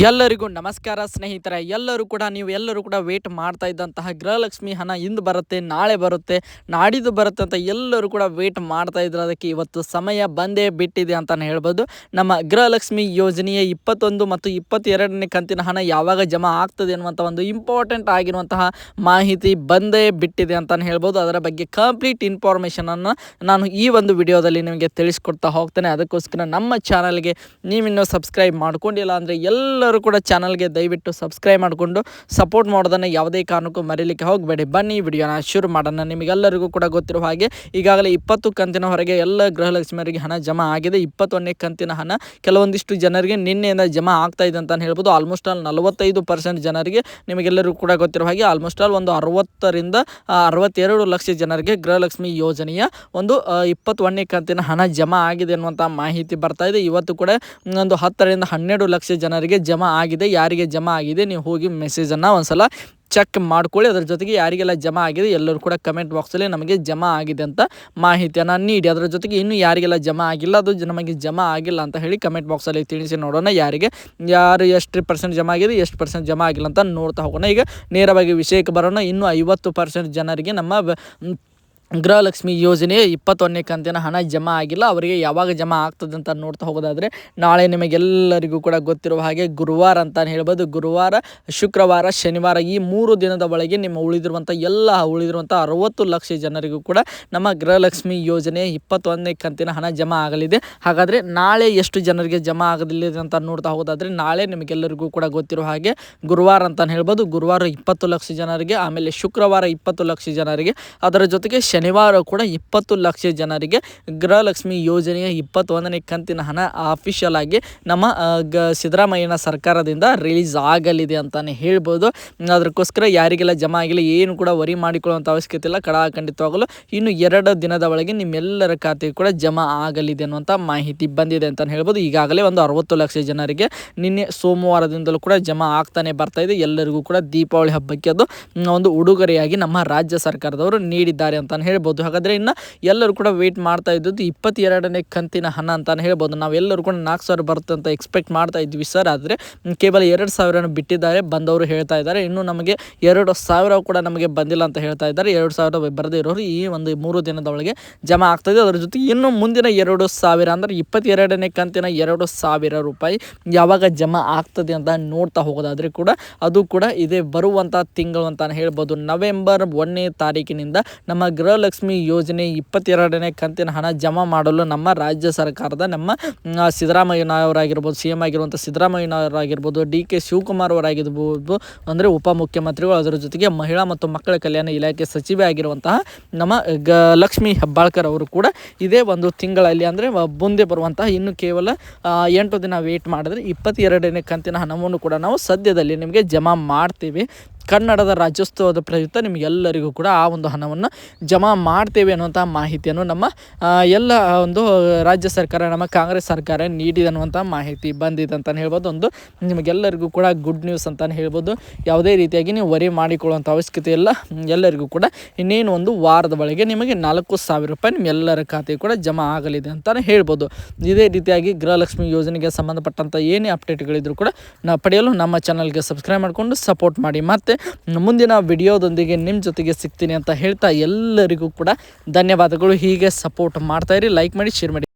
ಎಲ್ಲರಿಗೂ ನಮಸ್ಕಾರ ಸ್ನೇಹಿತರೆ, ಎಲ್ಲರೂ ಕೂಡ ನೀವು ಎಲ್ಲರೂ ಕೂಡ ವೇಟ್ ಮಾಡ್ತಾ ಇದ್ದಂತಹ ಗೃಹಲಕ್ಷ್ಮಿ ಹಣ ಇಂದು ಬರುತ್ತೆ, ನಾಳೆ ಬರುತ್ತೆ, ನಾಡಿದ್ದು ಬರುತ್ತೆ ಅಂತ ಎಲ್ಲರೂ ಕೂಡ ವೇಟ್ ಮಾಡ್ತಾ ಇದ್ರು ಅದಕ್ಕೆ ಇವತ್ತು ಸಮಯ ಬಂದೇ ಬಿಟ್ಟಿದೆ ಅಂತಲೇ ಹೇಳ್ಬೋದು. ನಮ್ಮ ಗೃಹಲಕ್ಷ್ಮಿ ಯೋಜನೆಯ ಇಪ್ಪತ್ತೊಂದು ಮತ್ತು ಇಪ್ಪತ್ತೆರಡನೇ ಕಂತಿನ ಹಣ ಯಾವಾಗ ಜಮಾ ಆಗ್ತದೆ ಅನ್ನುವಂಥ ಒಂದು ಇಂಪಾರ್ಟೆಂಟ್ ಆಗಿರುವಂತಹ ಮಾಹಿತಿ ಬಂದೇ ಬಿಟ್ಟಿದೆ ಅಂತಲೇ ಹೇಳ್ಬೋದು. ಅದರ ಬಗ್ಗೆ ಕಂಪ್ಲೀಟ್ ಇನ್ಫಾರ್ಮೇಷನನ್ನು ನಾನು ಈ ಒಂದು ವಿಡಿಯೋದಲ್ಲಿ ನಿಮಗೆ ತಿಳಿಸ್ಕೊಡ್ತಾ ಹೋಗ್ತೇನೆ. ಅದಕ್ಕೋಸ್ಕರ ನಮ್ಮ ಚಾನಲ್ಗೆ ನೀವಿನ್ನೂ ಸಬ್ಸ್ಕ್ರೈಬ್ ಮಾಡ್ಕೊಂಡಿಲ್ಲ ಅಂದರೆ ಎಲ್ಲ ಎಲ್ಲರೂ ಕೂಡ ಚಾನಲ್ಗೆ ದಯವಿಟ್ಟು ಸಬ್ಸ್ಕ್ರೈಬ್ ಮಾಡಿಕೊಂಡು ಸಪೋರ್ಟ್ ಮಾಡೋದನ್ನು ಯಾವುದೇ ಕಾರಣಕ್ಕೂ ಮರೀಲಿಕ್ಕೆ ಹೋಗಬೇಡಿ. ಬನ್ನಿ ವಿಡಿಯೋನ ಶುರು ಮಾಡೋಣ. ನಿಮಗೆಲ್ಲರಿಗೂ ಕೂಡ ಗೊತ್ತಿರುವ ಹಾಗೆ ಈಗಾಗಲೇ ಇಪ್ಪತ್ತು ಕಂತಿನ ಹೊರಗೆ ಎಲ್ಲ ಗೃಹಲಕ್ಷ್ಮಿಯರಿಗೆ ಹಣ ಜಮಾ ಆಗಿದೆ. ಇಪ್ಪತ್ತೊಂದನೇ ಕಂತಿನ ಹಣ ಕೆಲವೊಂದಿಷ್ಟು ಜನರಿಗೆ ನಿನ್ನೆಯಿಂದ ಜಮಾ ಆಗ್ತಾ ಇದೆ ಅಂತ ಹೇಳ್ಬೋದು. ಆಲ್ಮೋಸ್ಟ್ ಆಲ್ ನಲವತ್ತೈದು ಪರ್ಸೆಂಟ್ ಜನರಿಗೆ ನಿಮಗೆಲ್ಲರಿಗೂ ಕೂಡ ಗೊತ್ತಿರುವ ಹಾಗೆ ಆಲ್ಮೋಸ್ಟ್ ಆಲ್ ಒಂದು ಅರವತ್ತರಿಂದ ಅರವತ್ತೆರಡು ಲಕ್ಷ ಜನರಿಗೆ ಗೃಹಲಕ್ಷ್ಮಿ ಯೋಜನೆಯ ಒಂದು ಇಪ್ಪತ್ತೊಂದನೇ ಕಂತಿನ ಹಣ ಜಮಾ ಆಗಿದೆ ಅನ್ನುವಂಥ ಮಾಹಿತಿ ಬರ್ತಾ ಇದೆ. ಇವತ್ತು ಕೂಡ ಒಂದು ಹತ್ತರಿಂದ ಹನ್ನೆರಡು ಲಕ್ಷ ಜನರಿಗೆ ಜಮಾ ಆಗಿದೆ, ಯಾರಿಗೆ ಜಮಾ ಆಗಿದೆ, ನೀವು ಹೋಗಿ ಮೆಸೇಜನ್ನು ಒಂದ್ಸಲ ಚೆಕ್ ಮಾಡ್ಕೊಳ್ಳಿ. ಅದ್ರ ಜೊತೆಗೆ ಯಾರಿಗೆಲ್ಲ ಜಮಾ ಆಗಿದೆ, ಎಲ್ಲರೂ ಕೂಡ ಕಮೆಂಟ್ ಬಾಕ್ಸಲ್ಲಿ ನಮಗೆ ಜಮಾ ಆಗಿದೆ ಅಂತ ಮಾಹಿತಿಯನ್ನು ನೀಡಿ. ಅದರ ಜೊತೆಗೆ ಇನ್ನೂ ಯಾರಿಗೆಲ್ಲ ಜಮಾ ಆಗಿಲ್ಲ, ಅದು ನಮಗೆ ಜಮಾ ಆಗಿಲ್ಲ ಅಂತ ಹೇಳಿ ಕಮೆಂಟ್ ಬಾಕ್ಸಲ್ಲಿ ತಿಳಿಸಿ ನೋಡೋಣ. ಯಾರಿಗೆ, ಯಾರು ಎಷ್ಟು ಪರ್ಸೆಂಟ್ ಜಮಾ ಆಗಿದೆ, ಎಷ್ಟು ಪರ್ಸೆಂಟ್ ಜಮಾ ಆಗಿಲ್ಲ ಅಂತ ನೋಡ್ತಾ ಹೋಗೋಣ. ಈಗ ನೇರವಾಗಿ ವಿಷಯಕ್ಕೆ ಬರೋಣ. ಇನ್ನೂ ಐವತ್ತು ಪರ್ಸೆಂಟ್ ಜನರಿಗೆ ನಮ್ಮ ಗೃಹಲಕ್ಷ್ಮಿ ಯೋಜನೆ ಇಪ್ಪತ್ತೊಂದನೇ ಕಂತಿನ ಹಣ ಜಮಾ ಆಗಿಲ್ಲ. ಅವರಿಗೆ ಯಾವಾಗ ಜಮಾ ಆಗ್ತದೆ ಅಂತ ನೋಡ್ತಾ ಹೋಗೋದಾದರೆ ನಾಳೆ ನಿಮಗೆಲ್ಲರಿಗೂ ಕೂಡ ಗೊತ್ತಿರುವ ಹಾಗೆ ಗುರುವಾರ ಅಂತ ಹೇಳ್ಬೋದು. ಗುರುವಾರ, ಶುಕ್ರವಾರ, ಶನಿವಾರ ಈ ಮೂರು ದಿನದ ಒಳಗೆ ನಿಮ್ಮ ಉಳಿದಿರುವಂಥ ಎಲ್ಲ ಉಳಿದಿರುವಂಥ ಅರವತ್ತು ಲಕ್ಷ ಜನರಿಗೂ ಕೂಡ ನಮ್ಮ ಗೃಹಲಕ್ಷ್ಮಿ ಯೋಜನೆ ಇಪ್ಪತ್ತೊಂದನೇ ಕಂತಿನ ಹಣ ಜಮಾ ಆಗಲಿದೆ. ಹಾಗಾದರೆ ನಾಳೆ ಎಷ್ಟು ಜನರಿಗೆ ಜಮಾ ಆಗಲಿದೆ ಅಂತ ನೋಡ್ತಾ ಹೋಗೋದಾದರೆ ನಾಳೆ ನಿಮಗೆಲ್ಲರಿಗೂ ಕೂಡ ಗೊತ್ತಿರುವ ಹಾಗೆ ಗುರುವಾರ ಅಂತ ಹೇಳ್ಬೋದು. ಗುರುವಾರ ಇಪ್ಪತ್ತು ಲಕ್ಷ ಜನರಿಗೆ, ಆಮೇಲೆ ಶುಕ್ರವಾರ ಇಪ್ಪತ್ತು ಲಕ್ಷ ಜನರಿಗೆ. ಅದರ ಜೊತೆಗೆ ಶನಿ ಶನಿವಾರ ಕೂಡ ಇಪ್ಪತ್ತು ಲಕ್ಷ ಜನರಿಗೆ ಗೃಹಲಕ್ಷ್ಮಿ ಯೋಜನೆಯ ಇಪ್ಪತ್ತೊಂದನೇ ಕಂತಿನ ಹಣ ಅಫಿಷಿಯಲ್ ಆಗಿ ನಮ್ಮ ಗ, ಸಿದ್ದರಾಮಯ್ಯನ ಸರ್ಕಾರದಿಂದ ರಿಲೀಸ್ ಆಗಲಿದೆ ಅಂತಲೇ ಹೇಳ್ಬೋದು. ಅದಕ್ಕೋಸ್ಕರ ಯಾರಿಗೆಲ್ಲ ಜಮಾ ಆಗಿಲ್ಲ, ಏನು ಕೂಡ ವರಿ ಮಾಡಿಕೊಳ್ಳುವಂಥ ಅವಶ್ಯಕತೆ ಇಲ್ಲ. ಕಡಾ ಖಂಡಿತವಾಗಲು ಇನ್ನು ಎರಡು ದಿನದ ಒಳಗೆ ನಿಮ್ಮೆಲ್ಲರ ಖಾತೆಗೆ ಕೂಡ ಜಮಾ ಆಗಲಿದೆ ಅನ್ನುವಂಥ ಮಾಹಿತಿ ಬಂದಿದೆ ಅಂತಲೇ ಹೇಳ್ಬೋದು. ಈಗಾಗಲೇ ಒಂದು ಅರವತ್ತು ಲಕ್ಷ ಜನರಿಗೆ ನಿನ್ನೆ ಸೋಮವಾರದಿಂದಲೂ ಕೂಡ ಜಮಾ ಆಗ್ತಾನೆ ಬರ್ತಾ ಇದೆ. ಎಲ್ಲರಿಗೂ ಕೂಡ ದೀಪಾವಳಿ ಹಬ್ಬಕ್ಕೆ ಅದು ಒಂದು ಉಡುಗೊರೆಯಾಗಿ ನಮ್ಮ ರಾಜ್ಯ ಸರ್ಕಾರದವರು ನೀಡಿದ್ದಾರೆ ಅಂತ ಹೇಳ್ಬೋದು. ಹಾಗಾದರೆ ಇನ್ನು ಎಲ್ಲರೂ ಕೂಡ ವೆಯ್ಟ್ ಮಾಡ್ತಾ ಇದ್ದದ್ದು ಇಪ್ಪತ್ತೆರಡನೇ ಕಂತಿನ ಹಣ ಅಂತಲೇ ಹೇಳ್ಬೋದು. ನಾವೆಲ್ಲರೂ ಕೂಡ ನಾಲ್ಕು ಸಾವಿರ ಬರುತ್ತೆ ಅಂತ ಎಕ್ಸ್ಪೆಕ್ಟ್ ಮಾಡ್ತಾ ಇದ್ವಿ ಸರ್ ಆದರೆ ಕೇವಲ ಎರಡು ಸಾವಿರನ ಬಿಟ್ಟಿದ್ದಾರೆ, ಬಂದವರು ಹೇಳ್ತಾ ಇದ್ದಾರೆ. ಇನ್ನು ನಮಗೆ ಎರಡು ಸಾವಿರ ಕೂಡ ನಮಗೆ ಬಂದಿಲ್ಲ ಅಂತ ಹೇಳ್ತಾ ಇದ್ದಾರೆ. ಎರಡು ಸಾವಿರ ಬರದೇ ಇರೋರು ಈ ಒಂದು ಮೂರು ದಿನದ ಒಳಗೆ ಜಮಾ ಆಗ್ತದೆ ಅದರ ಜೊತೆ ಇನ್ನು ಮುಂದಿನ ಎರಡು ಸಾವಿರ ಅಂದರೆ ಇಪ್ಪತ್ತೆರಡನೇ ಕಂತಿನ ಎರಡು ಸಾವಿರ ರೂಪಾಯಿ ಯಾವಾಗ ಜಮಾ ಆಗ್ತದೆ ಅಂತ ನೋಡ್ತಾ ಹೋಗೋದಾದರೆ ಕೂಡ ಅದು ಕೂಡ ಇದೇ ಬರುವಂಥ ತಿಂಗಳು ಅಂತ ಹೇಳ್ಬೋದು. ನವೆಂಬರ್ ಒಂದನೇ ತಾರೀಕಿನಿಂದ ನಮ್ಮ ಗೃಹ ಲಕ್ಷ್ಮಿ ಯೋಜನೆ ಇಪ್ಪತ್ತೆರಡನೇ ಕಂತಿನ ಹಣ ಜಮಾ ಮಾಡಲು ನಮ್ಮ ರಾಜ್ಯ ಸರ್ಕಾರದ, ನಮ್ಮ ಸಿದ್ದರಾಮಯ್ಯನವರಾಗಿರ್ಬೋದು ಸಿ ಎಂ ಆಗಿರುವಂಥ ಸಿದ್ದರಾಮಯ್ಯನವರಾಗಿರ್ಬೋದು ಡಿ ಕೆ ಶಿವಕುಮಾರ್ ಅವರಾಗಿರ್ಬೋದು, ಅಂದರೆ ಉಪಮುಖ್ಯಮಂತ್ರಿಗಳು ಅದರ ಜೊತೆಗೆ ಮಹಿಳಾ ಮತ್ತು ಮಕ್ಕಳ ಕಲ್ಯಾಣ ಇಲಾಖೆ ಸಚಿವೆ ಆಗಿರುವಂತಹ ನಮ್ಮ ಗ, ಲಕ್ಷ್ಮಿ ಹೆಬ್ಬಾಳ್ಕರ್ ಅವರು ಕೂಡ ಇದೇ ಒಂದು ತಿಂಗಳಲ್ಲಿ ಅಂದರೆ ಮುಂದೆ ಬರುವಂತಹ ಇನ್ನು ಕೇವಲ ಎಂಟು ದಿನ ವೇಟ್ ಮಾಡಿದ್ರೆ ಇಪ್ಪತ್ತೆರಡನೇ ಕಂತಿನ ಹಣವನ್ನು ಕೂಡ ನಾವು ಸದ್ಯದಲ್ಲಿ ನಿಮಗೆ ಜಮಾ ಮಾಡ್ತೀವಿ. ಕನ್ನಡದ ರಾಜ್ಯೋತ್ಸವದ ಪ್ರಯುಕ್ತ ನಿಮಗೆಲ್ಲರಿಗೂ ಕೂಡ ಆ ಒಂದು ಹಣವನ್ನು ಜಮಾ ಮಾಡ್ತೇವೆ ಅನ್ನುವಂಥ ಮಾಹಿತಿಯನ್ನು ನಮ್ಮ ಎಲ್ಲ ಒಂದು ರಾಜ್ಯ ಸರ್ಕಾರ, ನಮ್ಮ ಕಾಂಗ್ರೆಸ್ ಸರ್ಕಾರ ನೀಡಿದೆ ಅನ್ನುವಂಥ ಮಾಹಿತಿ ಬಂದಿದೆ ಅಂತಲೇ ಹೇಳ್ಬೋದು. ಒಂದು ನಿಮಗೆಲ್ಲರಿಗೂ ಕೂಡ ಗುಡ್ ನ್ಯೂಸ್ ಅಂತಲೇ ಹೇಳ್ಬೋದು. ಯಾವುದೇ ರೀತಿಯಾಗಿ ನೀವು ವರಿ ಮಾಡಿಕೊಳ್ಳುವಂಥ ಅವಶ್ಯಕತೆ ಇಲ್ಲ. ಎಲ್ಲರಿಗೂ ಕೂಡ ಇನ್ನೇನು ಒಂದು ವಾರದ ಒಳಗೆ ನಿಮಗೆ ನಾಲ್ಕು ಸಾವಿರ ರೂಪಾಯಿ ನಿಮ್ಮೆಲ್ಲರ ಖಾತೆ ಕೂಡ ಜಮಾ ಆಗಲಿದೆ ಅಂತಲೇ ಹೇಳ್ಬೋದು. ಇದೇ ರೀತಿಯಾಗಿ ಗೃಹಲಕ್ಷ್ಮಿ ಯೋಜನೆಗೆ ಸಂಬಂಧಪಟ್ಟಂಥ ಏನೇ ಅಪ್ಡೇಟ್ಗಳಿದ್ರು ಕೂಡ ನಾವು ಪಡೆಯಲು ನಮ್ಮ ಚಾನಲ್ಗೆ ಸಬ್ಸ್ಕ್ರೈಬ್ ಮಾಡಿಕೊಂಡು ಸಪೋರ್ಟ್ ಮಾಡಿ. ಮತ್ತು ಮುಂದಿನ ವಿಡಿಯೋದೊಂದಿಗೆ ನಿಮ್ಮ ಜೊತೆಗೆ ಸಿಗ್ತೀನಿ ಅಂತ ಹೇಳ್ತಾ ಎಲ್ಲರಿಗೂ ಕೂಡ ಧನ್ಯವಾದಗಳು. ಹೀಗೆ ಸಪೋರ್ಟ್ ಮಾಡ್ತಾಯಿರಿ ಲೈಕ್ ಮಾಡಿ ಶೇರ್ ಮಾಡಿ.